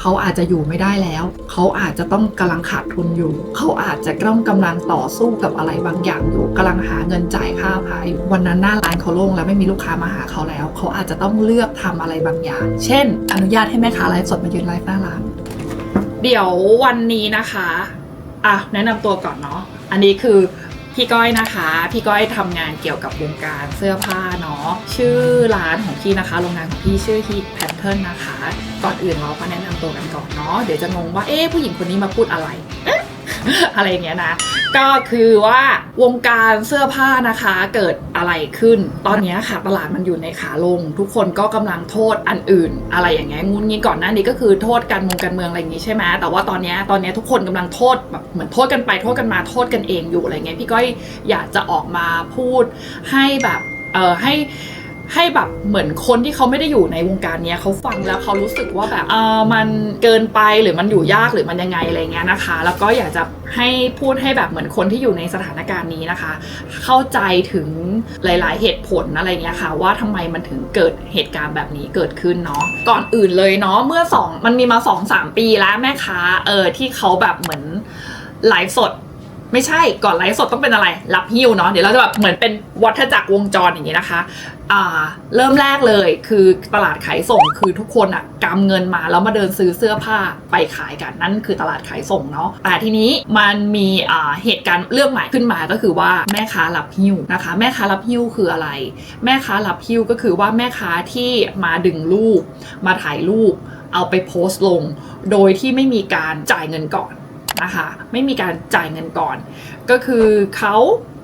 เขาอาจจะอยู่ไม่ได้แล้ว เขาอาจจะต้องกำลังขาดทุนอยู่ เขาอาจจะต้องกำลังต่อสู้กับอะไรบางอย่างอยู่กำลังหาเงินจ่ายค่าพายวันนั้นหน้าร้านเขาโล่งแล้วไม่มีลูกค้ามาหาเขาแล้ว เขาอาจจะต้องเลือกทำอะไรบางอย่าง เช่น อนุญาตให้แม่ค้าไลฟ์สดมายืนไลฟ์หน้าร้าน เดี๋ยววันนี้นะคะ อะแนะนำตัวก่อนเนาะ อันนี้คือ พี่ก้อยนะคะ พี่ก้อยทำงานเกี่ยวกับวงการเสื้อผ้าเนาะชื่อร้านของพี่นะคะ โรงงานของพี่ชื่อฮีทแพทเทิร์นนะคะ ก่อนอื่นเรามาแนะนำตัวกันก่อนเนาะเดี๋ยวจะงงว่าเอ๊ะผู้หญิงคนนี้มาพูดอะไรเอ๊ะ อะไรอย่างเงี้ยนะ ก็คือว่าวงการเสื้อผ้านะคะเกิดอะไรขึ้น ตอนนี้ค่ะตลาดมันอยู่ในขาลง ทุกคนก็กำลังโทษอันอื่น อะไรอย่างเงี้ยงุนงี้ก่อนหน้านี้ก็คือโทษการเมืองการเมืองอะไรอย่างงี้ใช่ไหมแต่ว่าตอนนี้ตอนนี้ทุกคนกำลังโทษแบบเหมือนโทษกันไปโทษกันมาโทษกันเองอยู่อะไรเงี้ยพี่ก้อยอยากจะออกมาพูดให้แบบเออให้ ให้แบบเหมือนคนที่เขาไม่ได้อยู่ในวงการเนี้ยเขาฟังแล้วเขารู้สึกว่าแบบเออมันเกินไปหรือมันอยู่ยากหรือมันยังไงอะไรเงี้ยนะคะ แล้วก็อยากจะให้พูดให้แบบเหมือนคนที่อยู่ในสถานการณ์นี้นะคะ เข้าใจถึงหลาย ๆ เหตุผลอะไรเงี้ยค่ะ ว่าทำไมมันถึงเกิดเหตุการณ์แบบนี้เกิดขึ้นเนาะก่อนอื่นเลยเนาะเมื่อสองมันมีมาสองสามปีแล้วแม่ค้าเออที่เขาแบบเหมือนไลฟ์สด ไม่ใช่ก่อนไลฟ์สดต้องเป็นอะไร รับฮิ้วเนาะเดี๋ยวเราจะแบบเหมือนเป็นวัฏจักรวงจรอย่างนี้นะคะอ่าเริ่มแรกเลยคือตลาดขายส่งคือทุกคนอะกำเงินมาแล้วมาเดินซื้อเสื้อผ้าไปขายกันนั่นคือตลาดขายส่งเนาะแต่ทีนี้มันมีอ่าเหตุการณ์เรื่องใหม่ขึ้นมาก็คือว่าแม่ค้ารับหิ้วนะคะ แม่ค้ารับหิ้วคืออะไร แม่ค้ารับหิ้วก็คือว่าแม่ค้าที่มาดึงรูปมาถ่ายรูปเอาไปโพสต์ลง โดยที่ไม่มีการจ่ายเงินก่อน นะคะไม่มีการจ่ายเงินก่อน ก็คือเขา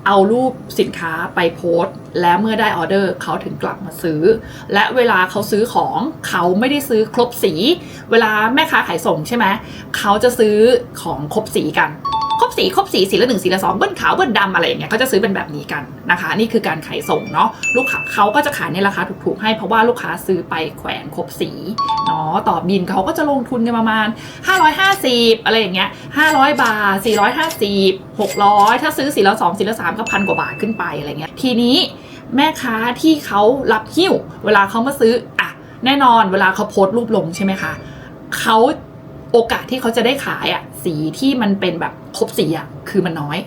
เอารูปสินค้าไปโพสต์ และเมื่อได้ออเดอร์เขาถึงกลับมาซื้อ และเวลาเขาซื้อของเขาไม่ได้ซื้อครบสี เวลาแม่ค้าขายส่งใช่ไหมเขาจะซื้อของครบสีกัน ครบสีครบสีสีละหนึ่งสีละสองเบิ้ลขาวเบิ้ลดำอะไรอย่างเงี้ยเขาจะซื้อเป็นแบบนี้กันนะคะ นี่คือการขายส่งเนาะลูกค้าเขาก็จะขายในราคาถูกๆให้เพราะว่าลูกค้าซื้อไปแขวนครบสีเนาะต่อบินเขาก็จะลงทุนกันประมาณ 550 อะไรอย่างเงี้ย500 บาท 450 600 ถ้าซื้อสีละ2สีละ3ก็พันกว่าบาทขึ้นไปอะไรเงี้ยทีนี้แม่ค้าที่เขารับหิ้ว เวลาเขามาซื้ออะแน่นอนเวลาเขาโพสต์รูปลงใช่ไหมคะเขาโอกาสที่เขาจะได้ขายอะ สีที่มันเป็นแบบครบสีอะคือมันน้อย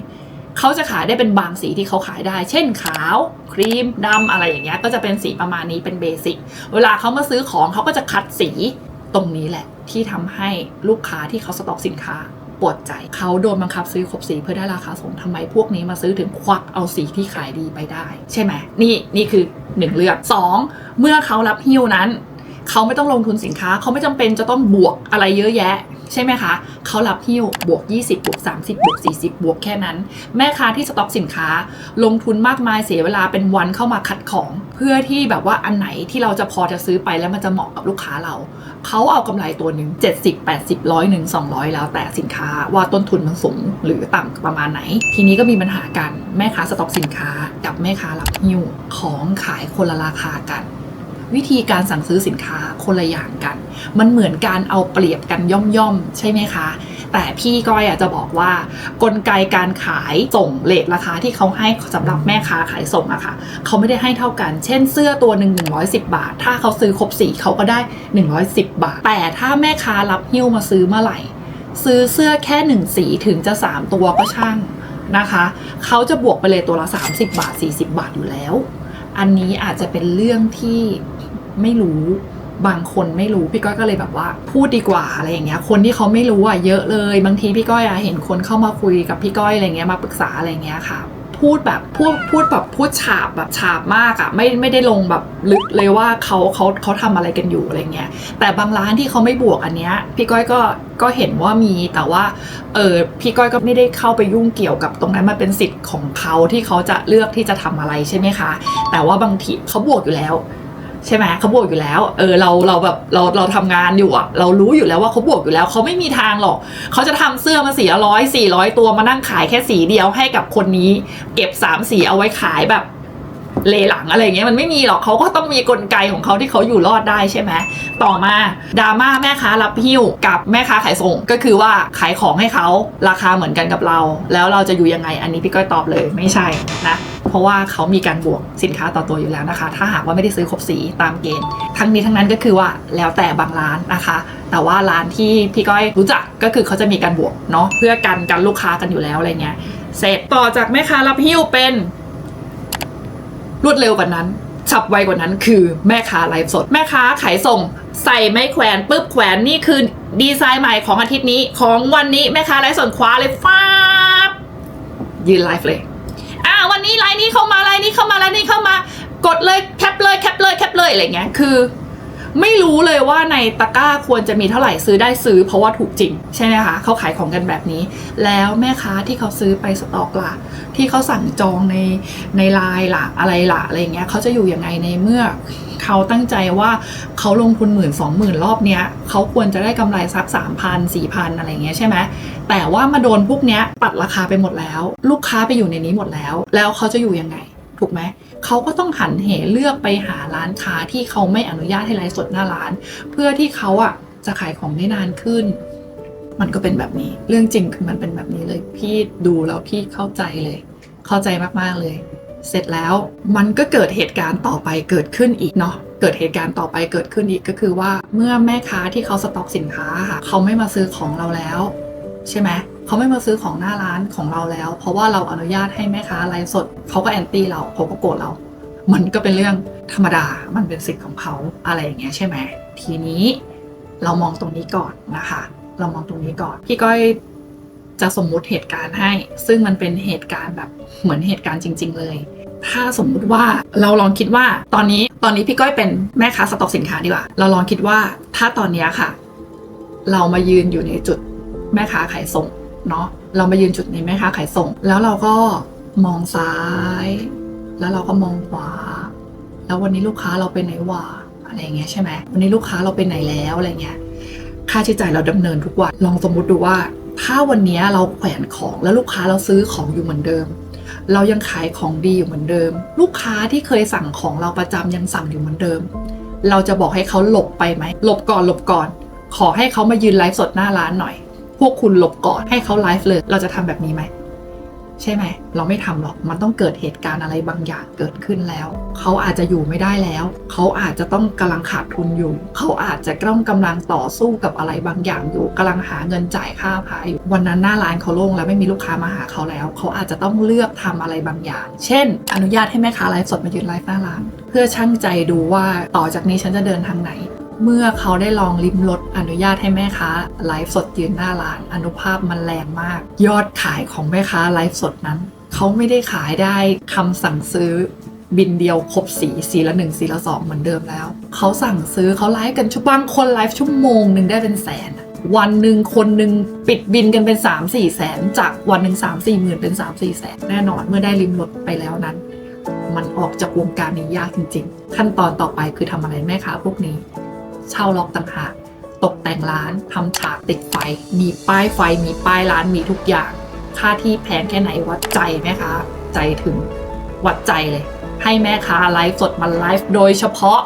เขาจะขายได้เป็นบางสีที่เขาขายได้ เช่นขาว ครีมดำอะไรอย่างเงี้ยก็จะเป็นสีประมาณนี้เป็นเบสิกเวลาเขามาซื้อของเขาก็จะคัดสีตรงนี้แหละ ที่ทำให้ลูกค้าที่เขาสต็อกสินค้าปวดใจเขาโดนบังคับซื้อครบสีเพื่อได้ราคาส่งทำไมพวกนี้มาซื้อถึงควักเอาสีที่ขายดีไปได้ ใช่ไหมนี่นี่คือหนึ่งเรื่องสองเมื่อเขารับหิ้วนั้น เขาไม่ต้องลงทุนสินค้า เขาไม่จำเป็นจะต้องบวกอะไรเยอะแยะ ใช่ไหมคะ เขารับหิ้วบวก 20 บวก 30 บวก 40 บวกแค่นั้น แม่ค้าที่สต็อกสินค้า ลงทุนมากมายเสียเวลาเป็นวันเข้ามาคัดของ เพื่อที่แบบว่าอันไหนที่เราจะพอจะซื้อไปแล้วมันจะเหมาะกับลูกค้าเรา เขาเอากำไรตัวหนึ่ง70 80 ร้อยหนึ่ง200 แล้วแต่สินค้าว่าต้นทุนมันสูงหรือต่ำประมาณไหน ทีนี้ก็มีปัญหากันแม่ค้าสต็อกสินค้า กับแม่ค้ารับหิ้วของขายคนละราคากัน วิธีการสั่งซื้อสินค้าคนละอย่างกัน มันเหมือนการเอาเปรียบกันย่อมๆ ใช่ไหมคะ แต่พี่ก้อยอจะบอกว่ากลไกการขายส่งเลทราคาที่เขาให้สำหรับแม่ค้าขายส่งอะค่ะเขาไม่ได้ให้เท่ากัน เช่นเสื้อตัวหนึ่ง110 บาท ถ้าเขาซื้อครบสีเขาก็ได้ 110 บาท แต่ถ้าแม่ค้ารับหิ้วมาซื้อเมื่อไหร่ ซื้อเสื้อแค่หนึ่งสีถึงจะ 3 ตัวก็ช่างนะคะเขาจะบวกไปเลยตัวละ 30 บาท 40 บาทอยู่แล้ว อันนี้อาจจะเป็นเรื่องที่ ไม่รู้บางคนไม่รู้พี่ก้อยก็เลยแบบว่า พูดดีกว่าอะไรอย่างเงี้ย คนที่เขาไม่รู้อะเยอะเลย บางทีพี่ก้อยอะเห็นคนเข้ามาคุยกับพี่ก้อยอะไรเงี้ยมาปรึกษาอะไรเงี้ยค่ะ พูดแบบพูดพูดแบบพูดฉาบแบบฉาบมากอะ่ะไม่ไม่ได้ลงแบบลึกเลยว่าเขาเขาเขาทำอะไรกันอยู่อะไรเงี้ยแต่บางร้านที่เขาไม่บวกอันเนี้ยพี่ก้อยก็ก็เห็นว่ามีแต่ว่าเออพี่ก้อยก็ไม่ได้เข้าไปยุ่งเกี่ยวกับตรงนั้นมันเป็นสิทธิ์ของเขาที่เขาจะเลือกที่จะทำอะไรใช่ไหมคะ แต่ว่าบางทีเขาบวกอยู่แล้ว ใช่ไหมเขาบวกอยู่แล้วเออเราเราแบบเราเราทำงานอยู่อะเรารู้อยู่แล้วว่าเขาบวกอยู่แล้วเขาไม่มีทางหรอกเขาจะทำเสื้อมาสี่ร้อยสี่ร้อยตัวมานั่งขายแค่สีเดียวให้กับคนนี้ เก็บสามสีเอาไว้ขายแบบ เลหลังอะไรเงี้ยมันไม่มีหรอกเขาก็ต้องมีกลไกของเขาที่เขาอยู่รอดได้ใช่ไหมต่อมาดราม่าแม่ค้ารับหิ้วกับแม่ค้าขายส่ง ก็คือว่าขายของให้เขาราคาเหมือนกันกับเรา แล้วเราจะอยู่ยังไงอันนี้พี่ก้อยตอบเลยไม่ใช่นะเพราะว่าเขามีการบวกสินค้าต่อตัวอยู่แล้วนะคะ ถ้าหากว่าไม่ได้ซื้อครบสีตามเกณฑ์ ทั้งนี้ทั้งนั้นก็คือว่าแล้วแต่บางร้านนะคะ แต่ว่าร้านที่พี่ก้อยรู้จักก็คือเขาจะมีการบวกเนาะเพื่อกันกันลูกค้ากันอยู่แล้วอะไรเงี้ยเสร็จต่อจากแม่ค้ารับหิ้วเป็น รวดเร็วกว่านั้น ฉับไวกว่านั้นคือแม่ค้าไลฟ์สด แม่ค้าขายส่ง ใส่ไม่แขวนปุ๊บแขวนนี่คือดีไซน์ใหม่ของอาทิตย์นี้ ของวันนี้แม่ค้าไลฟ์สดคว้าเลยฟ้าบยืนไลฟ์เลยอ่าวันนี้ไลน์นี้เข้ามาไลน์นี้เข้ามาไลน์นี้เข้ามากดเลยแคปเลยแคปเลยแคปเลยอะไรเงี้ยคือ ไม่รู้เลยว่าในตะกร้าควรจะมีเท่าไหร่ซื้อได้ซื้อเพราะว่าถูกจริง ใช่ไหมคะเขาขายของกันแบบนี้ แล้วแม่ค้าที่เขาซื้อไปสต็อกล่ะ ที่เขาสั่งจองในในไลน์ล่ะอะไรล่ะอะไรเงี้ยเขาจะอยู่ยังไงในเมื่อเขาตั้งใจว่าเขาลงทุนหมื่นสองหมื่นรอบเนี้ยเขาควรจะได้กำไรสักสามพันสี่พันอะไรเงี้ยใช่ไหมแต่ว่ามาโดนพวกเนี้ยตัดราคาไปหมดแล้ว ลูกค้าไปอยู่ในนี้หมดแล้ว แล้วเขาจะอยู่ยังไง ถูกไหมเขาก็ต้องหันเหเลือกไปหาร้านค้าที่เขาไม่อนุญาตให้ไลฟ์สดหน้าร้าน เพื่อที่เขาอะจะขายของได้นานขึ้น มันก็เป็นแบบนี้ เรื่องจริงคือมันเป็นแบบนี้เลย พี่ดูแล้วพี่เข้าใจเลย เข้าใจมากๆเลย เสร็จแล้วมันก็เกิดเหตุการณ์ต่อไปเกิดขึ้นอีกเนาะเกิดเหตุการณ์ต่อไปเกิดขึ้นอีกก็คือว่าเมื่อแม่ค้าที่เขาสต็อกสินค้าค่ะเขาไม่มาซื้อของเราแล้ว ใช่ไหม เขาไม่มาซื้อของหน้าร้านของเราแล้ว เพราะว่าเราอนุญาตให้แม่ค้าไลฟ์สดเขาก็แอนตี้เราเขาก็โกรธเรา มันก็เป็นเรื่องธรรมดามันเป็นสิทธิ์ของเขาอะไรอย่างเงี้ยใช่ไหมทีนี้เรามองตรงนี้ก่อนนะคะ เรามองตรงนี้ก่อนพี่ก้อยจะสมมุติเหตุการณ์ให้ ซึ่งมันเป็นเหตุการณ์แบบเหมือนเหตุการณ์จริง ๆ เลย ถ้าสมมุติว่าเราลองคิดว่าตอนนี้ตอนนี้พี่ก้อยเป็นแม่ค้าสต็อกสินค้าดีกว่า เราลองคิดว่าถ้าตอนนี้ค่ะ เรามายืนอยู่ในจุดแม่ค้าขายส่ง เนาะเรามายืนจุดนี้แม่ค้าขายส่ง แล้วเราก็มองซ้าย แล้วเราก็มองขวา แล้ววันนี้ลูกค้าเราไปไหนวะอะไรเงี้ยใช่ไหมวันนี้ลูกค้าเราไปไหนแล้วอะไรเงี้ยค่าใช้จ่ายเราดำเนินทุกวันลองสมมุติดูว่า ถ้าวันนี้เราแขวนของแล้วลูกค้าเราซื้อของอยู่เหมือนเดิม เรายังขายของดีอยู่เหมือนเดิม ลูกค้าที่เคยสั่งของเราประจำยังสั่งอยู่เหมือนเดิม เราจะบอกให้เขาหลบไปไหมหลบก่อนหลบก่อน ขอให้เขามายืนไลฟ์สดหน้าร้านหน่อย พวกคุณหลบก่อนให้เขาไลฟ์เลย เราจะทำแบบนี้ไหมใช่ไหม เราไม่ทำหรอก มันต้องเกิดเหตุการณ์อะไรบางอย่างเกิดขึ้นแล้ว เขาอาจจะอยู่ไม่ได้แล้ว เขาอาจจะต้องกำลังขาดทุนอยู่ เขาอาจจะต้องกำลังต่อสู้กับอะไรบางอย่างอยู่กำลังหาเงินจ่ายค่าพายอยู่วันนั้นหน้าร้านเขาโล่งแล้วไม่มีลูกค้ามาหาเขาแล้ว เขาอาจจะต้องเลือกทำอะไรบางอย่าง เช่น อนุญาตให้แม่ค้าไลฟ์สดมายืนไลฟ์หน้าร้าน เพื่อชั่งใจดูว่าต่อจากนี้ฉันจะเดินทางไหน เมื่อเขาได้ลองลิ้มรสอนุญาตให้แม่ค้าไลฟ์สดยืนหน้าร้าน อนุภาพมันแรงมาก ยอดขายของแม่ค้าไลฟ์สดนั้น เขาไม่ได้ขายได้คำสั่งซื้อบินเดียวครบสีสีละหนึ่งสีละสองเหมือนเดิมแล้ว เขาสั่งซื้อเขาไลฟ์กันชั่วบางคนไลฟ์ชั่วโมงหนึ่งได้เป็นแสน วันหนึ่งคนหนึ่งปิดบินกันเป็น 3 4 แสน จากวันหนึ่ง3 4หมื่นเป็น 3 4 แสน แน่นอนเมื่อได้ริมรถไปแล้วนั้น มันออกจากวงการนี้ยากจริง ๆ ขั้นตอนต่อไปคือทำอะไรแม่ค้าพวกนี้ เช่าล็อกต่างหากตกแต่งร้านทำฉากติดไฟ มีป้ายไฟ มีป้ายร้านมีทุกอย่าง ค่าที่แพงแค่ไหนวัดใจแม่ค้าใจถึงวัดใจเลย ให้แม่ค้าไลฟ์สดมาไลฟ์โดยเฉพาะ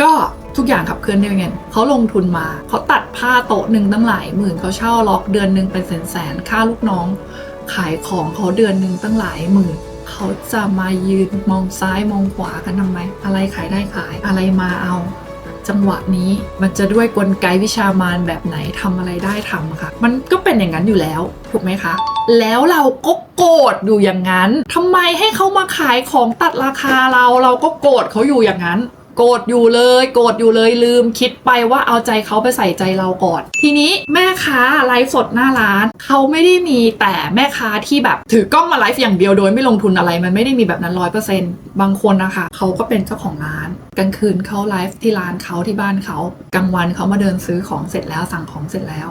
ก็ทุกอย่างขับเคลื่อนด้วยเงินเขาลงทุนมา เขาตัดผ้าโต๊ะหนึ่งตั้งหลายหมื่นเขาเช่าล็อกเดือนหนึ่งเป็นแสนแสนๆค่าลูกน้อง ขายของเขาเดือนหนึ่งตั้งหลายหมื่นเขาจะมายืนมองซ้ายมองขวากันทำไมอะไรขายได้ขายอะไรมาเอา จังหวะนี้ มันจะด้วยกลไกวิชามานแบบไหนทำอะไรได้ทำค่ะ มันก็เป็นอย่างนั้นอยู่แล้วถูกไหมคะ แล้วเราก็โกรธอยู่อย่างนั้นทำไมให้เขามาขายของตัดราคาเราเราก็โกรธเขาอยู่อย่างนั้น โกรธอยู่เลย โกรธอยู่เลยลืมคิดไปว่าเอาใจเขาไปใส่ใจเราก่อน ทีนี้แม่ค้าไลฟ์สดหน้าร้าน เขาไม่ได้มีแต่แม่ค้าที่แบบถือกล้องมาไลฟ์อย่างเดียวโดยไม่ลงทุนอะไรมันไม่ได้มีแบบนั้นร้อยเปอร์เซ็นต์บางคนนะคะเขาก็เป็นเจ้าของร้านกลางคืนเขาไลฟ์ที่ร้านเขาที่บ้านเขากลางวันเขามาเดินซื้อของเสร็จแล้วสั่งของเสร็จแล้ว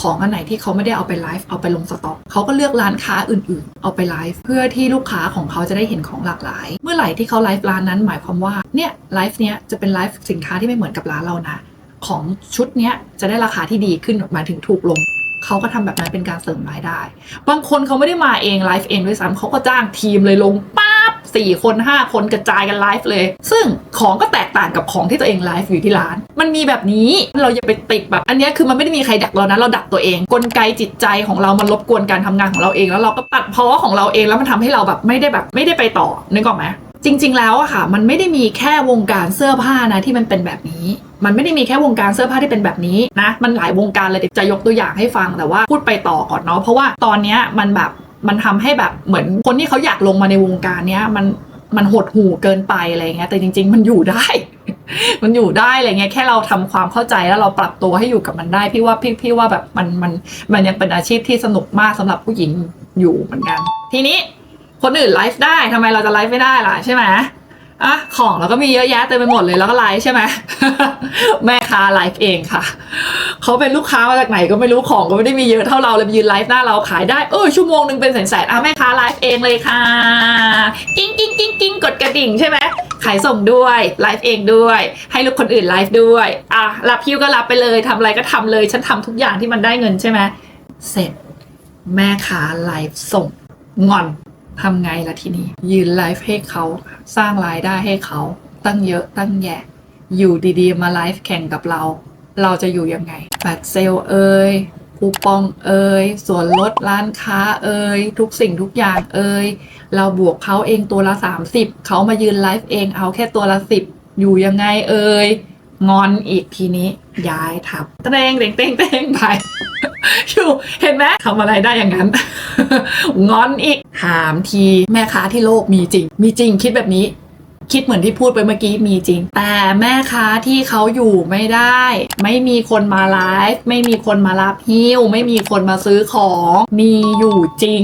ของอันไหนที่เขาไม่ได้เอาไปไลฟ์เอาไปลงสต็อกเขาก็เลือกร้านค้าอื่นๆ เอาไปไลฟ์เพื่อที่ลูกค้าของเขาจะได้เห็นของหลากหลาย เมื่อไหร่ที่เขาไลฟ์ร้านนั้นหมายความว่าเนี่ยไลฟ์เนี้ยจะเป็นไลฟ์สินค้าที่ไม่เหมือนกับร้านเรานะของชุดเนี้ยจะได้ราคาที่ดีขึ้นหมายถึงถูกลงเขาก็ทำแบบนั้นเป็นการเสริมรายได้ บางคนเขาไม่ได้มาเองไลฟ์เองด้วยซ้ำเขาก็จ้างทีมเลยลงปั๊บ 4 คน 5 คนกระจายกันไลฟ์เลย ซึ่งของก็แตกต่างกับของที่ตัวเองไลฟ์อยู่ที่ร้าน มันมีแบบนี้เราอย่าไปติดแบบ อันนี้คือมันไม่ได้มีใครดักเรานะเราดักตัวเองกลไกจิตใจของเรามันรบกวนการทำงานของเราเอง แล้วเราก็ตัดเพ้อของเราเองแล้วมันทำให้เราแบบไม่ได้แบบไม่ได้ไปต่อนึกออกไหมจริง ๆ แล้วอะค่ะ มันไม่ได้มีแค่วงการเสื้อผ้านะที่มันเป็นแบบนี้ มันไม่ได้มีแค่วงการเสื้อผ้าที่เป็นแบบนี้นะ มันหลายวงการเลยจะยกตัวอย่างให้ฟังแต่ว่าพูดไปต่อก่อนเนาะเพราะว่าตอนเนี้ยมันแบบ มันทำให้แบบเหมือนคนที่เขาอยากลงมาในวงการเนี้ยมันมันหดหู่เกินไปอะไรเงี้ยแต่จริง ๆ มันอยู่ได้ มันอยู่ได้อะไรเงี้ยแค่เราทำความเข้าใจแล้วเราปรับตัวให้อยู่กับมันได้พี่ว่าพี่พี่ว่าแบบมันมันมันยังเป็นอาชีพที่สนุกมากสำหรับผู้หญิงอยู่เหมือนกัน ทีนี้คนอื่นไลฟ์ได้ทำไมเราจะไลฟ์ไม่ได้ล่ะใช่ไหมอะของเราก็มีเยอะแยะเต็มไปหมดเลยแล้วก็ไลฟ์ใช่ไหมแม่ค้าไลฟ์เองค่ะ เขาเป็นลูกค้ามาจากไหนก็ไม่รู้ของก็ไม่ได้มีเยอะเท่าเราเลยยืนไลฟ์หน้าเราขายได้เออชั่วโมงหนึ่งเป็นแสนๆอะแม่ค้าไลฟ์เองเลยค่ะกิ้งกิ้งกิ้งกิ้งกดกระดิ่งใช่ไหมขายส่งด้วยไลฟ์เองด้วย ให้ลูกคนอื่นไลฟ์ด้วยอะรับพิวก็รับไปเลยทำอะไรก็ทำเลย ฉันทำทุกอย่างที่มันได้เงินใช่ไหมเสร็จแม่ค้าไลฟ์ส่งงอนทำไงล่ะทีนี้ ยืนไลฟ์ให้เขาสร้างรายได้ให้เขาตั้งเยอะตั้งแยะ อยู่ดีๆ มาไลฟ์แข่งกับเรา เราจะอยู่ยังไงแฟลชเซลเอ่ยคูปองเอ่ยส่วนลดร้านค้าเอ่ยทุกสิ่งทุกอย่างเอ่ยเราบวกเขาเองตัวละ 30 เขามายืนไลฟ์เองเอาแค่ตัวละ 10 อยู่ยังไงเอ่ยงอนอีกทีนี้ย้ายทับเต้งเต้งเต้งเต้งไปอยู่เห็นไหมทำอะไรได้อย่างนั้น งอนอีกถามทีแม่ค้าที่โลกมีจริง มีจริงคิดแบบนี้ คิดเหมือนที่พูดไปเมื่อกี้มีจริง แต่แม่ค้าที่เขาอยู่ไม่ได้ ไม่มีคนมาไลฟ์ไม่มีคนมารับฮิ้ว ไม่มีคนมาซื้อของมีอยู่จริง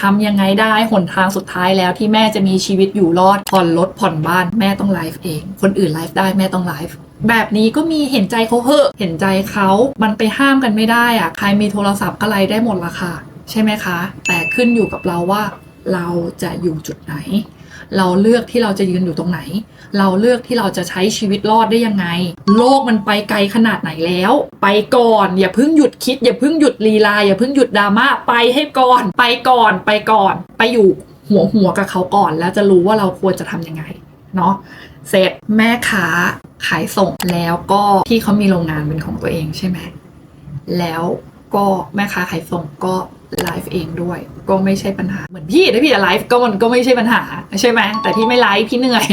ทำยังไงได้หนทางสุดท้ายแล้วที่แม่จะมีชีวิตอยู่รอดผ่อนรถผ่อนบ้านแม่ต้องไลฟ์เอง คนอื่นไลฟ์ได้แม่ต้องไลฟ์แบบนี้ก็มีเห็นใจเขาเหอะ เห็นใจเขามันไปห้ามกันไม่ได้อะใครมีโทรศัพท์ก็ไลฟ์ได้หมดละค่ะ ใช่ไหมคะ แต่ขึ้นอยู่กับเราว่าเราจะอยู่จุดไหน เราเลือกที่เราจะยืนอยู่ตรงไหน เราเลือกที่เราจะใช้ชีวิตรอดได้ยังไง โลกมันไปไกลขนาดไหนแล้ว ไปก่อนอย่าเพิ่งหยุดคิด อย่าเพิ่งหยุดลีลาอย่าเพิ่งหยุดดราม่าไปให้ก่อนไปก่อนไปก่อน ไปอยู่หัวหัวกับเขาก่อน แล้วจะรู้ว่าเราควรจะทำยังไงเนาะเสร็จแม่ค้าขายส่งแล้วก็พี่เขามีโรงงานเป็นของตัวเองใช่ไหมแล้วก็แม่ค้าขายส่งก็ ไลฟ์เองด้วย ก็ไม่ใช่ปัญหาเหมือนพี่ถ้าพี่จะไลฟ์ก็มันก็ไม่ใช่ปัญหาใช่ไหมแต่ที่ไม่ไลฟ์พี่เหนื่อย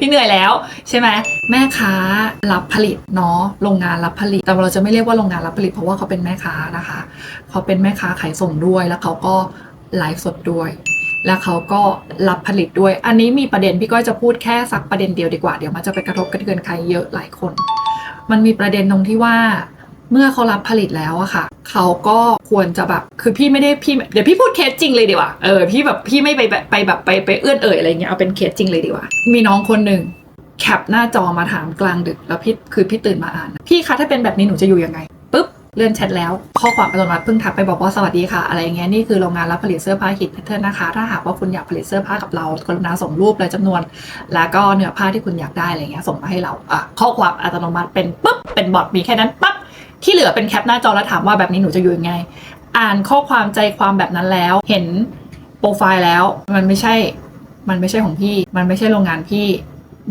พี่เหนื่อยแล้ว ใช่ไหมแม่ค้ารับผลิตเนาะโรงงานรับผลิต แต่เราจะไม่เรียกว่าโรงงานรับผลิตเพราะว่าเขาเป็นแม่ค้านะคะเขาเป็นแม่ค้าขายส่งด้วยแล้วเขาก็ไลฟ์สดด้วย แล้วเขาก็รับผลิตด้วย อันนี้มีประเด็นพี่ก้อยจะพูดแค่สักประเด็นเดียวดีกว่าเดี๋ยวมันจะไปกระทบกระเทือนใครเยอะหลายคน มันมีประเด็นตรงที่ว่า เมื่อเขารับผลิตแล้วอะค่ะ เขาก็ควรจะแบบคือพี่ไม่ได้พี่เดี๋ยวพี่พูดเคสจริงเลยดีกว่าเออพี่แบบพี่ไม่ไปไปแบบไปไปเอื้อนเอ่ยอะไรเงี้ยเอาเป็นเคสจริงเลยดีกว่า มีน้องคนหนึ่งแคปหน้าจอมาถามกลางดึกแล้วพี่คือพี่ตื่นมาอ่าน พี่คะถ้าเป็นแบบนี้หนูจะอยู่ยังไงปุ๊บเลื่อนแชทแล้ว ข้อความอัตโนมัติเพิ่งทักไปบอกว่าสวัสดีค่ะ อะไรเงี้ยนี่คือโรงงานรับผลิตเสื้อผ้าฮิตแพทเทิร์นนะคะ ถ้าหากว่าคุณอยากผลิตเสื้อผ้ากับเรากรุณาส่งรูปและจำนวน แล้วก็เนื้อผ้าที่คุณอยากได้อะไรเงี้ยส่งมาให้เราอะข้อความอัตโนมัติเป็นปุ๊บเป็นบอทมีแค่นั้นปั๊บ ที่เหลือเป็นแคปหน้าจอแล้วถามว่าแบบนี้หนูจะอยู่ยังไง อ่านข้อความใจความแบบนั้นแล้ว เห็นโปรไฟล์แล้ว มันไม่ใช่ มันไม่ใช่ของพี่ มันไม่ใช่โรงงานพี่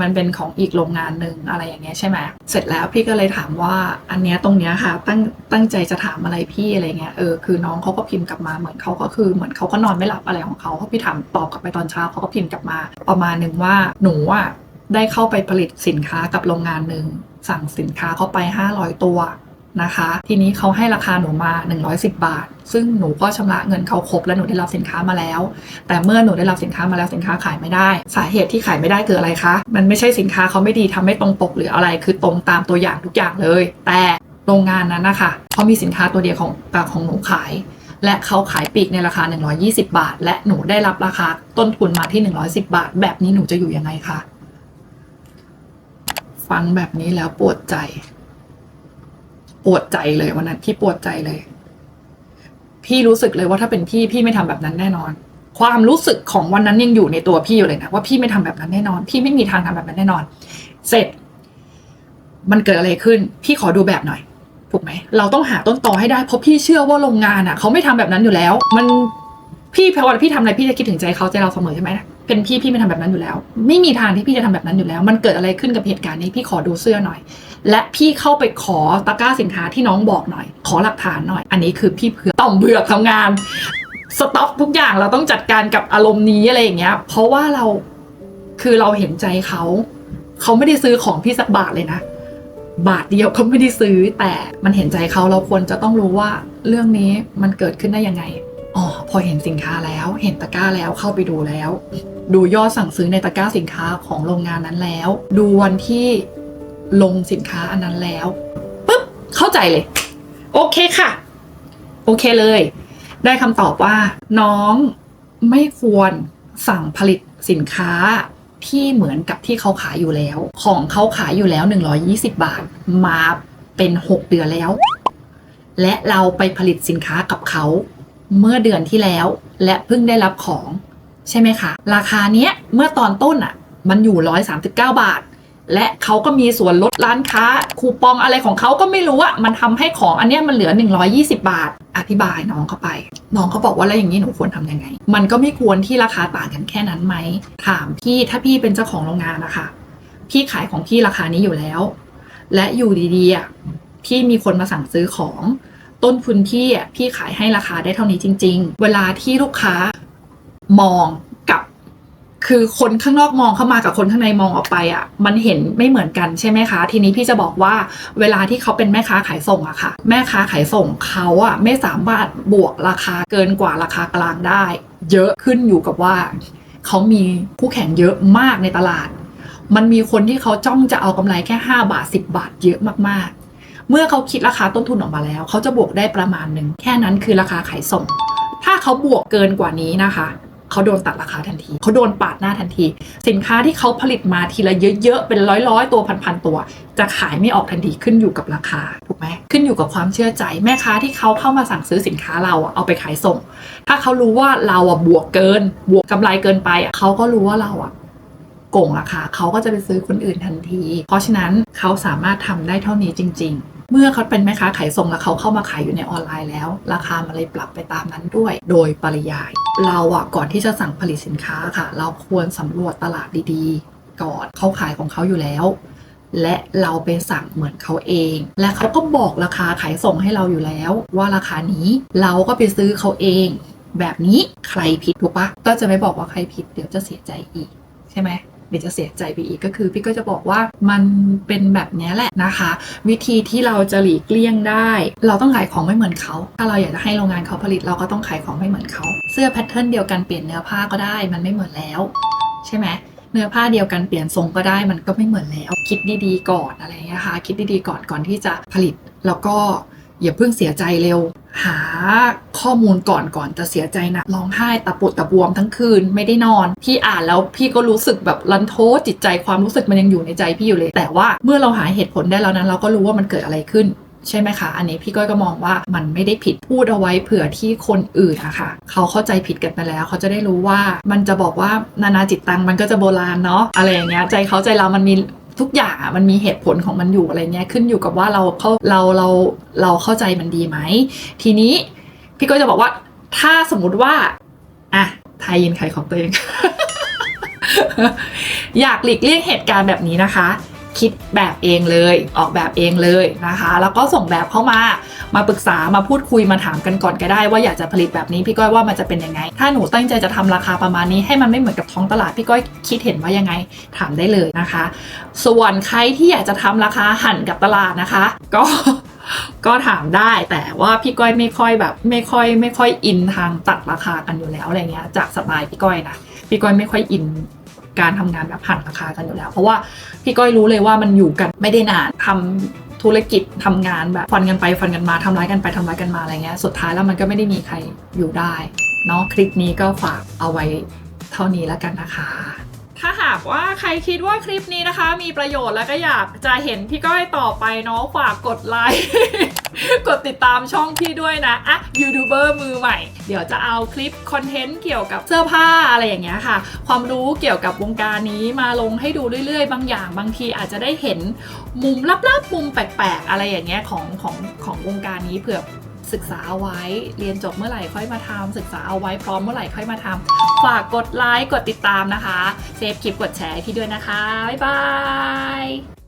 มันเป็นของอีกโรงงานหนึ่งอะไรอย่างเงี้ยใช่ไหมเสร็จแล้วพี่ก็เลยถามว่า อันเนี้ยตรงเนี้ยค่ะ ตั้งตั้งใจจะถามอะไรพี่อะไรเงี้ย เออ คือน้องเขาก็พิมพ์กลับมาเหมือนเขาก็คือเหมือนเขาก็นอนไม่หลับอะไรของเขาเพราะพี่ถามตอบกลับไปตอนเช้าเขาก็พิมพ์กลับมา ประมาณหนึ่งว่า หนูอะได้เข้าไปผลิตสินค้ากับโรงงานหนึ่งสั่งสินค้าเข้าไป 500 ตัว นะคะ ทีนี้เขาให้ราคาหนูมา 110 บาท ซึ่งหนูก็ชำระเงินเขาครบและหนูได้รับสินค้ามาแล้ว แต่เมื่อหนูได้รับสินค้ามาแล้วสินค้าขายไม่ได้ สาเหตุที่ขายไม่ได้คืออะไรคะ มันไม่ใช่สินค้าเขาไม่ดีทำไม่ตรงปกหรืออะไร คือตรงตามตัวอย่างทุกอย่างเลย แต่โรงงานนั้นนะคะเขามีสินค้าตัวเดียวของของหนูขาย และเขาขายปีกในราคา 120 บาท และหนูได้รับราคาต้นทุนมาที่ 110 บาท แบบนี้หนูจะอยู่ยังไงคะ ฟังแบบนี้แล้วปวดใจ ปวดใจเลยวันนั้นพี่ปวดใจเลย พี่รู้สึกเลยว่าถ้าเป็นพี่พี่ไม่ทำแบบนั้นแน่นอน ความรู้สึกของวันนั้นยังอยู่ในตัวพี่อยู่เลยนะว่าพี่ไม่ทำแบบนั้นแน่นอน พี่ไม่มีทางทำแบบนั้นแน่นอน เสร็จ มันเกิดอะไรขึ้น พี่ขอดูแบบหน่อยถูกไหมเราต้องหาต้นตอให้ได้เพราะพี่เชื่อว่าโรงงานอะ เขาไม่ทำแบบนั้นอยู่แล้ว มันพี่พอพี่ทำอะไรพี่จะคิดถึงใจเขาใจเราเสมอใช่ไหม เป็นพี่พี่ไม่ทำแบบนั้นอยู่แล้ว ไม่มีทางที่พี่จะทำแบบนั้นอยู่แล้ว มันเกิดอะไรขึ้นกับเหตุการณ์นี้พี่ขอดูเสื้อหน่อย และพี่เข้าไปขอตะกร้าสินค้าที่น้องบอกหน่อย ขอหลักฐานหน่อย อันนี้คือพี่เผือกต่อมเบือกทำงานสต็อกทุกอย่างเราต้องจัดการกับอารมณ์นี้อะไรอย่างเงี้ย เพราะว่าเราคือเราเห็นใจเขาเขาไม่ได้ซื้อของพี่สักบาทเลยนะบาทเดียวเขาไม่ได้ซื้อแต่มันเห็นใจเขาเราควรจะต้องรู้ว่าเรื่องนี้มันเกิดขึ้นได้ยังไง อ๋อพอเห็นสินค้าแล้ว เห็นตะกร้าแล้วเข้าไปดูแล้ว ดูยอดสั่งซื้อในตะกร้าสินค้าของโรงงานนั้นแล้ว ดูวันที่ลงสินค้าอันนั้นแล้วปุ๊บเข้าใจเลย โอเคค่ะ โอเคเลย ได้คำตอบว่า น้องไม่ควรสั่งผลิตสินค้าที่เหมือนกับที่เขาขายอยู่แล้ว ของเขาขายอยู่แล้ว 120 บาท มาเป็น 6 เดือนแล้ว และเราไปผลิตสินค้ากับเขา เมื่อเดือนที่แล้ว และเพิ่งได้รับของใช่ไหมคะ ราคาเนี้ยเมื่อตอนต้นอะ มันอยู่ 139 บาท และเขาก็มีส่วนลดร้านค้า คูปองอะไรของเขาก็ไม่รู้อะมันทำให้ของอันเนี้ยมันเหลือ 120 บาท อธิบายน้องเขาไป น้องเขาบอกว่าแล้วอย่างนี้หนูควรทำยังไง มันก็ไม่ควรที่ราคาต่างกันแค่นั้นไหม ถามพี่ถ้าพี่เป็นเจ้าของโรงงานนะคะพี่ขายของพี่ราคานี้อยู่แล้ว และอยู่ดีๆพี่มีคนมาสั่งซื้อของ ต้นทุนพี่อะพี่ขายให้ราคาได้เท่านี้จริง ๆ เวลาที่ลูกค้ามองกับคือคนข้างนอกมองเข้ามากับคนข้างในมองออกไปอะ มันเห็นไม่เหมือนกันใช่ไหมคะ ทีนี้พี่จะบอกว่าเวลาที่เขาเป็นแม่ค้าขายส่งอะค่ะ แม่ค้าขายส่งเขาอะไม่สามารถบวกราคาเกินกว่าราคากลางได้ เยอะขึ้นอยู่กับว่า เขามีคู่แข่งเยอะมากในตลาด มันมีคนที่เขาจ้องจะเอากำไรแค่ 5 บาท 10 บาทเยอะมากๆ เมื่อเขาคิดราคาต้นทุนออกมาแล้ว เขาจะบวกได้ประมาณหนึ่งแค่นั้นคือราคาขายส่ง ถ้าเขาบวกเกินกว่านี้นะคะเขาโดนตัดราคาทันที เขาโดนปาดหน้าทันที สินค้าที่เขาผลิตมาทีละเยอะๆ เป็นร้อยๆ ตัวพันๆตัว จะขายไม่ออกทันทีขึ้นอยู่กับราคา ถูกไหม ขึ้นอยู่กับความเชื่อใจ แม่ค้าที่เขาเข้ามาสั่งซื้อสินค้าเราเอาไปขายส่ง ถ้าเขารู้ว่าเราอะบวกเกิน บวกกำไรเกินไปเขาก็รู้ว่าเราอะโกงราคาเขาก็จะไปซื้อคนอื่นทันที เพราะฉะนั้นเขาสามารถทำได้เท่านี้จริง ๆ เมื่อเขาเป็นแม่ค้าขายส่งแล้วเขาเข้ามาขายอยู่ในออนไลน์แล้ว ราคามันเลยปรับไปตามนั้นด้วย โดยปริยาย เราอะก่อนที่จะสั่งผลิตสินค้าค่ะ เราควรสำรวจตลาดดีๆ ก่อนเขาขายของเขาอยู่แล้ว และเราไปสั่งเหมือนเขาเอง และเขาก็บอกราคาขายส่งให้เราอยู่แล้ว ว่าราคานี้เราก็ไปซื้อเขาเอง แบบนี้ใครผิดถูกปะก็จะไม่บอกว่าใครผิดเดี๋ยวจะเสียใจอีก ใช่ไหม เดี๋ยวจะเสียใจไปอีกก็คือ พี่ก็จะบอกว่ามันเป็นแบบนี้แหละนะคะ วิธีที่เราจะหลีกเลี่ยงได้ เราต้องขายของไม่เหมือนเขา ถ้าเราอยากจะให้โรงงานเขาผลิตเราก็ต้องขายของไม่เหมือนเขา เสื้อแพทเทิร์นเดียวกันเปลี่ยนเนื้อผ้าก็ได้ มันไม่เหมือนแล้ว ใช่ไหมเนื้อผ้าเดียวกันเปลี่ยนทรงก็ได้มันก็ไม่เหมือนแล้ว คิดดีๆก่อนอะไรอย่างเงี้ยค่ะคิดดีๆก่อนก่อนที่จะผลิตแล้วก็ อย่าเพิ่งเสียใจเร็ว หาข้อมูลก่อนก่อนจะเสียใจนะร้องไห้ตะปุดตะบวมทั้งคืนไม่ได้นอน พี่อ่านแล้วพี่ก็รู้สึกแบบรันโทษจิตใจความรู้สึกมันยังอยู่ในใจพี่อยู่เลย แต่ว่าเมื่อเราหาเหตุผลได้แล้วนั้น เราก็รู้ว่ามันเกิดอะไรขึ้นใช่ไหมคะ อันนี้พี่ก้อยก็มองว่ามันไม่ได้ผิดพูดเอาไว้เผื่อที่คนอื่นอะค่ะ เขาเข้าใจผิดกันไปแล้ว เขาจะได้รู้ว่ามันจะบอกว่านานาจิตตังมันก็จะโบราณเนาะอะไรอย่างเงี้ยใจเขาใจเรามันมี ทุกอย่างอะมันมีเหตุผลของมันอยู่อะไรเงี้ยขึ้นอยู่กับว่าเราเข้าเราเราเราเข้าใจมันดีไหม ทีนี้พี่ก็จะบอกว่าถ้าสมมุติว่าอะไทยยินขายของตัวเอง อยากหลีกเลี่ยงเหตุการณ์แบบนี้นะคะ คิดแบบเองเลย ออกแบบเองเลยนะคะ แล้วก็ส่งแบบเข้ามามาปรึกษามาพูดคุยมาถามกันก่อนก็ได้ ว่าอยากจะผลิตแบบนี้พี่ก้อยว่ามันจะเป็นยังไง ถ้าหนูตั้งใจจะทำราคาประมาณนี้ให้มันไม่เหมือนกับท้องตลาดพี่ก้อยคิดเห็นว่ายังไงถามได้เลยนะคะ ส่วนใครที่อยากจะทำราคาหันกับตลาดนะคะ ก็ก็ถามได้แต่ว่าพี่ก้อยไม่ค่อยแบบ ไม่ค่อย ไม่ค่อยอินทางตัดราคากันอยู่แล้วอะไรเงี้ยจากสไตล์พี่ก้อยนะพี่ก้อยไม่ค่อยอิน การทำงานแบบหันราคากันอยู่แล้ว เพราะว่าพี่ก้อยรู้เลยว่ามันอยู่กันไม่ได้นานทำธุรกิจทำงานแบบฟันกันไปฟันกันมาทำร้ายกันไปทำร้ายกันมาอะไรเงี้ยสุดท้ายแล้วมันก็ไม่ได้มีใครอยู่ได้เนาะคลิปนี้ก็ฝากเอาไว้เท่านี้แล้วกันนะคะถ้าหากว่าใครคิดว่าคลิปนี้นะคะ มีประโยชน์แล้วก็อยากจะเห็นพี่ก้อยต่อไปเนาะฝากกดไลค์ กดติดตามช่องพี่ด้วยนะอะยูทูบเบอร์มือใหม่ เดี๋ยวจะเอาคลิปคอนเทนต์เกี่ยวกับเสื้อผ้าอะไรอย่างเงี้ยค่ะ ความรู้เกี่ยวกับวงการนี้มาลงให้ดูเรื่อยๆ บางอย่าง บางทีอาจจะได้เห็นมุมลับๆมุมแปลกๆ อะไรอย่างเงี้ยของของของวงการนี้เผื่อศึกษาเอาไว้ เรียนจบเมื่อไหร่ค่อยมาทำศึกษาเอาไว้พร้อมเมื่อไหร่ค่อยมาทำฝากกดไลค์กดติดตามนะคะ เซฟคลิปกดแชร์ให้พี่ด้วยนะคะ บ๊ายบาย